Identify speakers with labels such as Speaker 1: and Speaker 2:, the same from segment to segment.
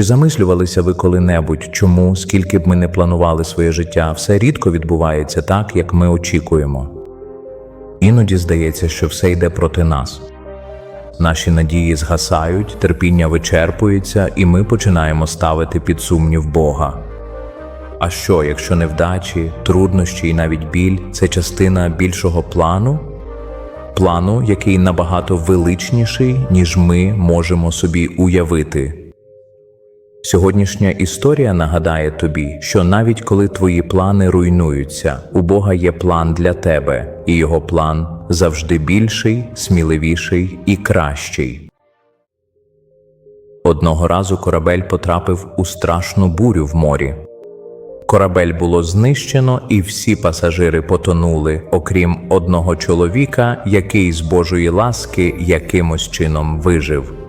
Speaker 1: Чи замислювалися ви коли-небудь, чому, скільки б ми не планували своє життя, все рідко відбувається так, як ми очікуємо? Іноді здається, що все йде проти нас. Наші надії згасають, терпіння вичерпується, і ми починаємо ставити під сумнів Бога. А що, якщо невдачі, труднощі і навіть біль це частина більшого плану? Плану, який набагато величніший, ніж ми можемо собі уявити. Сьогоднішня історія нагадає тобі, що навіть коли твої плани руйнуються, у Бога є план для тебе, і його план завжди більший, сміливіший і кращий. Одного разу корабель потрапив у страшну бурю в морі. Корабель було знищено, і всі пасажири потонули, окрім одного чоловіка, який з Божої ласки якимось чином вижив.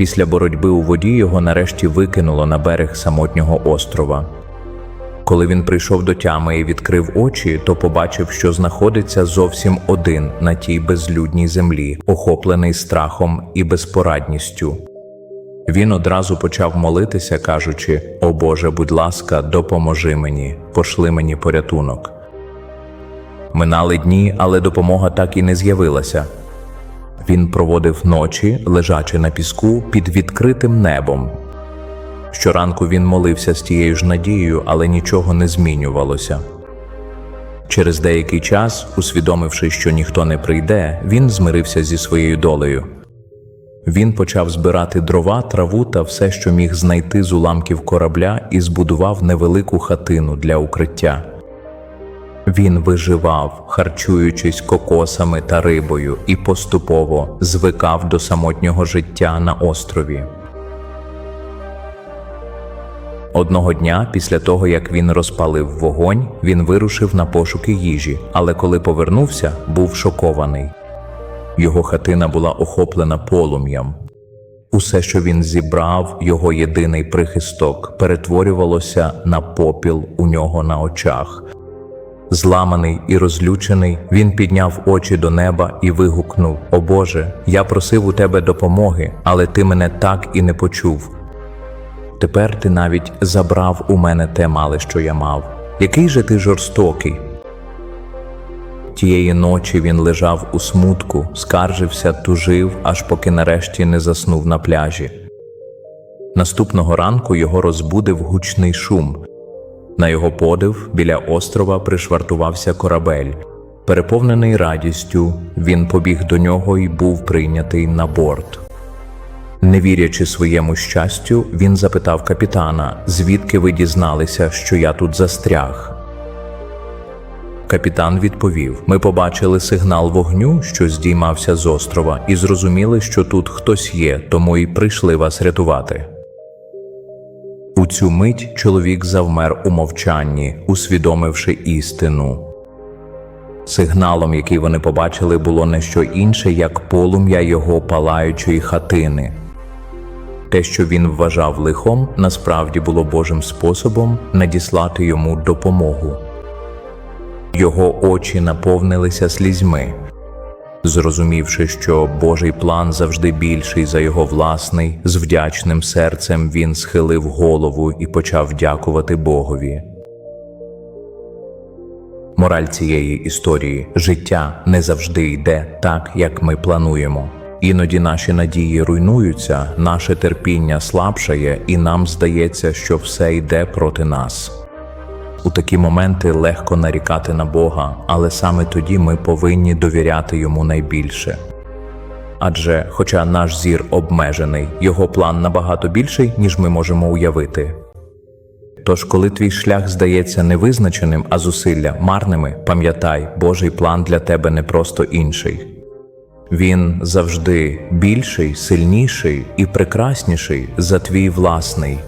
Speaker 1: Після боротьби у воді його нарешті викинуло на берег самотнього острова. Коли він прийшов до тями і відкрив очі, то побачив, що знаходиться зовсім один на тій безлюдній землі, охоплений страхом і безпорадністю. Він одразу почав молитися, кажучи: О Боже, будь ласка, допоможи мені, пошли мені порятунок. Минали дні, але допомога так і не з'явилася. Він проводив ночі, лежачи на піску під відкритим небом. Щоранку він молився з тією ж надією, але нічого не змінювалося. Через деякий час, усвідомивши, що ніхто не прийде, він змирився зі своєю долею. Він почав збирати дрова, траву та все, що міг знайти з уламків корабля, і збудував невелику хатину для укриття. Він виживав, харчуючись кокосами та рибою, і поступово звикав до самотнього життя на острові. Одного дня, після того як він розпалив вогонь, він вирушив на пошуки їжі, але коли повернувся, був шокований. Його хатина була охоплена полум'ям. Усе, що він зібрав, його єдиний прихисток, перетворювалося на попіл у нього на очах. Зламаний і розлючений, він підняв очі до неба і вигукнув: О Боже, я просив у тебе допомоги, але ти мене так і не почув. Тепер ти навіть забрав у мене те мале, що я мав. Який же ти жорстокий? Тієї ночі він лежав у смутку, скаржився, тужив, аж поки нарешті не заснув на пляжі. Наступного ранку його розбудив гучний шум. На його подив біля острова пришвартувався корабель. Переповнений радістю, він побіг до нього і був прийнятий на борт. Не вірячи своєму щастю, він запитав капітана, звідки ви дізналися, що я тут застряг. Капітан відповів: Ми побачили сигнал вогню, що здіймався з острова, і зрозуміли, що тут хтось є, тому й прийшли вас рятувати. У цю мить чоловік завмер у мовчанні, усвідомивши істину. Сигналом, який вони побачили, було не що інше, як полум'я його палаючої хатини. Те, що він вважав лихом, насправді було Божим способом надіслати йому допомогу. Його очі наповнилися слізьми. Зрозумівши, що Божий план завжди більший за його власний, з вдячним серцем він схилив голову і почав дякувати Богові. Мораль цієї історії життя не завжди йде так, як ми плануємо. Іноді наші надії руйнуються, наше терпіння слабшає, і нам здається, що все йде проти нас. У такі моменти легко нарікати на Бога, але саме тоді ми повинні довіряти йому найбільше. Адже, хоча наш зір обмежений, його план набагато більший, ніж ми можемо уявити. Тож, коли твій шлях здається невизначеним, а зусилля марними, пам'ятай, Божий план для тебе не просто інший. Він завжди більший, сильніший і прекрасніший за твій власний.